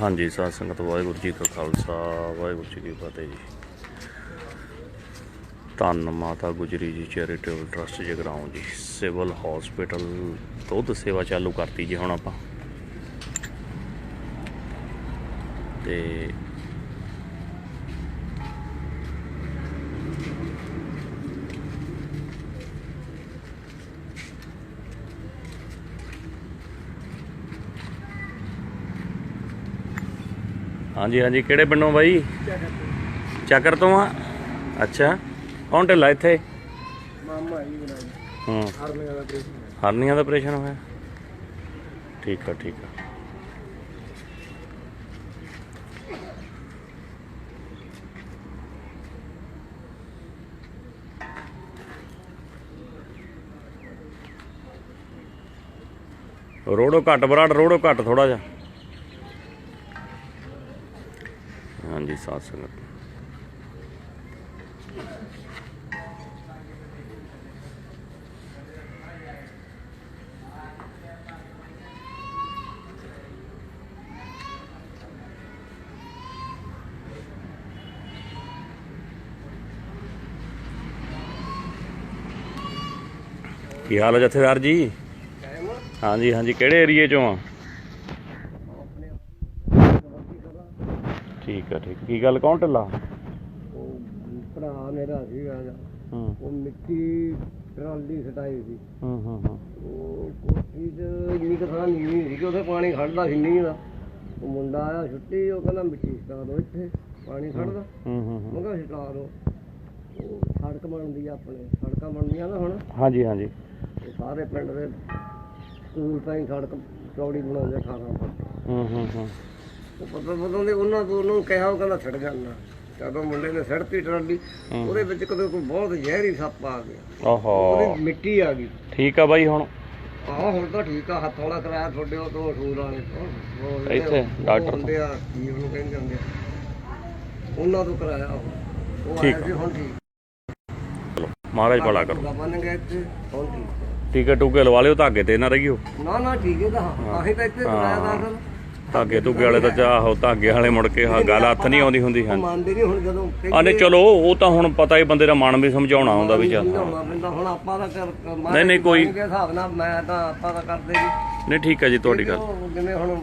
ਹਾਂਜੀ, ਸਾਧ ਸੰਗਤ, ਵਾਹਿਗੁਰੂ ਜੀ ਕਾ ਖਾਲਸਾ, ਵਾਹਿਗੁਰੂ ਜੀ ਕੀ ਫਤਿਹ ਜੀ। ਧੰਨ ਮਾਤਾ ਗੁਜਰੀ ਜੀ ਚੈਰੀਟੇਬਲ ਟਰਸਟ ਜਗਰਾਉਂ ਜੀ, ਸਿਵਲ ਹਸਪੀਟਲ, ਦੁੱਧ ਸੇਵਾ ਚਾਲੂ ਕਰਤੀ ਜੀ ਹੁਣ ਆਪਾਂ। ਤੇ ਹਾਂਜੀ ਹਾਂਜੀ। ਕਿਹੜੇ ਪਿੰਡੋਂ ਬਾਈ? ਚੱਕਰ ਤੋਂ ਆ? ਅੱਛਾ। ਕੌਣ ਢਿੱਲਾ ਇੱਥੇ? ਮਾਮਾ ਜੀ ਬਣਾ ਜੀ। ਹੂੰ। ਹਰਨੀਆਂ ਦਾ ਆਪਰੇਸ਼ਨ ਹਰਨੀਆਂ ਦਾ ਆਪਰੇਸ਼ਨ ਹੋਇਆ? ਠੀਕ ਆ ਠੀਕ ਆ। ਰੋੜੋ ਘੱਟ ਬਰਾੜ ਰੋੜੋ ਘੱਟ ਥੋੜਾ ਜਿਹਾ। ਹਾਂਜੀ ਸਾਧ ਸੰਗਤ। ਕੀ ਹਾਲ ਹੈ ਜਥੇਦਾਰ ਜੀ? ਹਾਂਜੀ ਹਾਂਜੀ ਕਿਹੜੇ ਏਰੀਏ ਚੋਂ ਆ ਆਪਣੇ ਠੀਕ ਆ ਠੀਕ ਕੀ ਗੱਲ ਕੌਣ ਢਿੱਲਾ? ਉਹ ਭਰਾ ਮੇਰਾ ਸੀਗਾ ਗਾ, ਹੂੰ। ਉਹ ਮਿੱਟੀ ਟਰਾਲੀ ਸਟਾਈ ਸੀ। ਹੂੰ ਹੂੰ ਹੂੰ। ਉਹ ਕੋਠੀ 'ਚ ਇੰਨੀ ਕੁ ਥਾਂ ਨੀਵੀਂ ਸੀ ਕਿ ਉੱਥੇ ਪਾਣੀ ਖੜਦਾ ਸੀ ਨਹੀਂ ਦਾ ਉਹ ਮੁੰਡਾ ਆਇਆ ਛੁੱਟੀ ਉਹ ਕਹਿੰਦਾ ਮਿੱਟੀ ਸਟਾ ਦੋ ਇੱਥੇ ਪਾਣੀ ਖੜਦਾ। ਹੂੰ ਹੂੰ ਹੂੰ। ਮੈਂ ਕਿਹਾ ਸਟਾ ਦੋ ਉਹ ਸੜਕ ਬਣਦੀ ਆ ਆਪਣੇ ਸੜਕਾਂ ਬਣਦੀਆਂ ਨਾ ਹੁਣ। ਹਾਂਜੀ ਹਾਂਜੀ। ਉਹ ਸਾਰੇ ਪਿੰਡ ਦੇ ਸਕੂਲ ਤਾਈਂ ਸੜਕ ਚੌੜੀ ਬਣਾਉਂਦੇ 18 ਫੁੱਟ ਹੂੰ ਹੂੰ ਹੂੰ। ਪਤਾ ਪਤਾ ਦੇ ਉਹਨਾਂ ਤੋਂ ਉਹਨੂੰ ਕਿਹਾ ਉਹ ਕਹਿੰਦਾ ਛੱਡ ਜਾਣਾ ਜਦੋਂ ਮੁੰਡੇ ਨੇ ਸੜਤੀ ਟਰਾਲੀ ਉਹਦੇ ਵਿੱਚ ਕਦੇ ਕੋਈ ਬਹੁਤ ਜ਼ਹਿਰੀ ਸੱਪ ਆ ਗਿਆ। ਓਹੋ ਉਹਦੀ ਮਿੱਟੀ ਆ ਗਈ। ਠੀਕ ਆ ਬਾਈ ਹੁਣ? ਆਹ ਹੁਣ ਤਾਂ ਠੀਕ ਆ ਹੱਥ ਵਾਲਾ ਕਰਾਇਆ ਤੁਹਾਡੇ ਉਹ ਤੋਂ ਅਸੂਲ ਵਾਲੇ ਤੋਂ। ਉਹ ਇੱਥੇ ਡਾਕਟਰ ਹੁੰਦੇ ਆ ਕੀ ਉਹਨੂੰ ਕਹਿੰਦੇ ਹੁੰਦੇ ਆ। ਉਹਨਾਂ ਤੋਂ ਕਰਾਇਆ ਉਹ। ਉਹ ਠੀਕ ਆਇਆ ਸੀ ਹੁਣ ਠੀਕ। ਚਲੋ ਮਹਾਰਾਜ ਭਲਾ ਕਰੋ। ਬਣ ਗਿਆ ਇੱਥੇ ਹੁਣ ਠੀਕ ਟੀਕੇ ਟੂਕੇ ਲਵਾ ਲਿਓ ਧਾਗੇ ਤੇ ਨਾ ਰਹੀਓ। ਨਾ ਨਾ ਠੀਕ ਹੈ। ਤਾਂ ਅਸੀਂ ਤਾਂ ਇੱਥੇ ਕਰਾਇਆ ਦਾਖਲ। ਧਾਗੇ ਧੁਗੇ ਵਾਲੇ ਤਾਂ ਚਾਹੋ ਧਾਗੇ ਵਾਲੇ ਮੁੜ ਕੇ ਹਾਂ ਗੱਲ ਹੱਥ ਨਹੀਂ ਆਉਂਦੀ ਹੁੰਦੀ ਹਾਂ। ਮੰਨਦੇ ਨਹੀਂ ਹੁਣ ਜਦੋਂ ਆਨੇ ਚਲੋ ਉਹ ਤਾਂ ਹੁਣ ਪਤਾ ਹੀ ਬੰਦੇ ਦਾ ਮਨ ਵੀ ਸਮਝਾਉਣਾ ਹੁੰਦਾ ਵੀ ਚੱਲ। ਹੁਣ ਆਪਾਂ ਦਾ ਨਹੀਂ, ਨਹੀਂ, ਕੋਈ- ਹਿਸਾਬ ਨਾਲ ਮੈਂ ਤਾਂ ਆਪਾਂ ਦਾ ਕਰਦੇ ਜੀ। ਨਹੀਂ ਠੀਕ ਹੈ ਜੀ ਤੁਹਾਡੀ ਗੱਲ। ਉਹ ਜਿਵੇਂ ਹੁਣ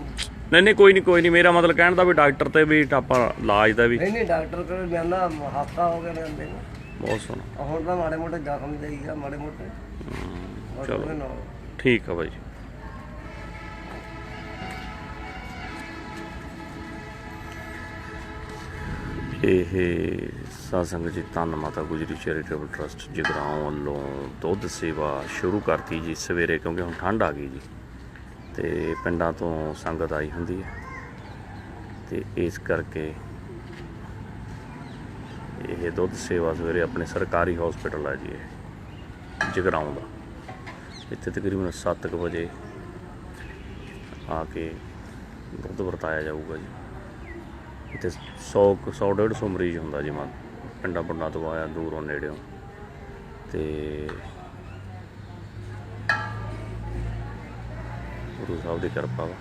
ਨਹੀਂ ਨਹੀਂ ਕੋਈ ਨਹੀਂ ਕੋਈ ਨਹੀਂ ਮੇਰਾ ਮਤਲਬ ਕਹਿਣ ਦਾ ਵੀ ਡਾਕਟਰ ਤੇ ਵੀ ਆਪਾਂ ਇਲਾਜ ਦਾ ਵੀ। ਨਹੀਂ ਨਹੀਂ ਡਾਕਟਰ ਕੋਲ ਜਾਂਦਾ ਹਫਤਾ ਹੋ ਗਿਆ ਜਾਂਦੇ ਨੂੰ। ਬਹੁਤ ਸੋਹਣਾ। ਹੁਣ ਤਾਂ ਮਾੜੇ ਮੋਟੇ ਜ਼ਖਮ ਦੇਈਗਾ ਮਾੜੇ ਮੋਟੇ। ਬਸ ਚਲੋ। ਉਹਦੇ ਨਾਲ। ਠੀਕ ਆ ਬਾਈ ਇਹ ਸਾਸੰਗ ਜੀ, ਧੰਨ ਮਾਤਾ ਗੁਜਰੀ ਚੈਰੀਟੇਬਲ ਟਰਸਟ ਜਗਰਾਉਂ ਵੱਲੋਂ ਦੁੱਧ ਸੇਵਾ ਸ਼ੁਰੂ ਕਰਤੀ ਜੀ ਸਵੇਰੇ, ਕਿਉਂਕਿ ਹੁਣ ਠੰਡ ਆ ਗਈ ਜੀ। ਤੇ ਪਿੰਡਾਂ ਤੋਂ ਸੰਗਤ ਆਈ ਹੁੰਦੀ ਹੈ ਤੇ ਇਸ ਕਰਕੇ ਇਹ ਦੁੱਧ ਸੇਵਾ ਸਵੇਰੇ ਆਪਣੇ ਸਰਕਾਰੀ ਹਸਪੀਟਲ ਆ ਜੀ ਇਹ, ਜਗਰਾਉਂ ਦਾ। ਇੱਥੇ ਤਕਰੀਬਨ 7 ਵਜੇ ਆ ਕੇ ਦੁੱਧ ਵਰਤਾਇਆ ਜਾਊਗਾ ਜੀ। ਇੱਥੇ 100 100 150 ਮਰੀਜ਼ ਹੁੰਦਾ ਜਿਵੇਂ ਪਿੰਡਾਂ ਪਿੰਡਾਂ ਤੋਂ ਆਇਆ, ਦੂਰੋਂ ਨੇੜਿਓਂ। ਤੇ ਗੁਰੂ ਸਾਹਿਬ ਦੀ ਕਿਰਪਾ ਵਾ।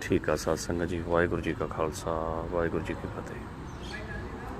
ਠੀਕ ਆ ਸਾਧ ਸੰਗਤ ਜੀ, ਵਾਹਿਗੁਰੂ ਜੀ ਕਾ ਖਾਲਸਾ, ਵਾਹਿਗੁਰੂ ਜੀ ਕੀ ਫਤਿਹ।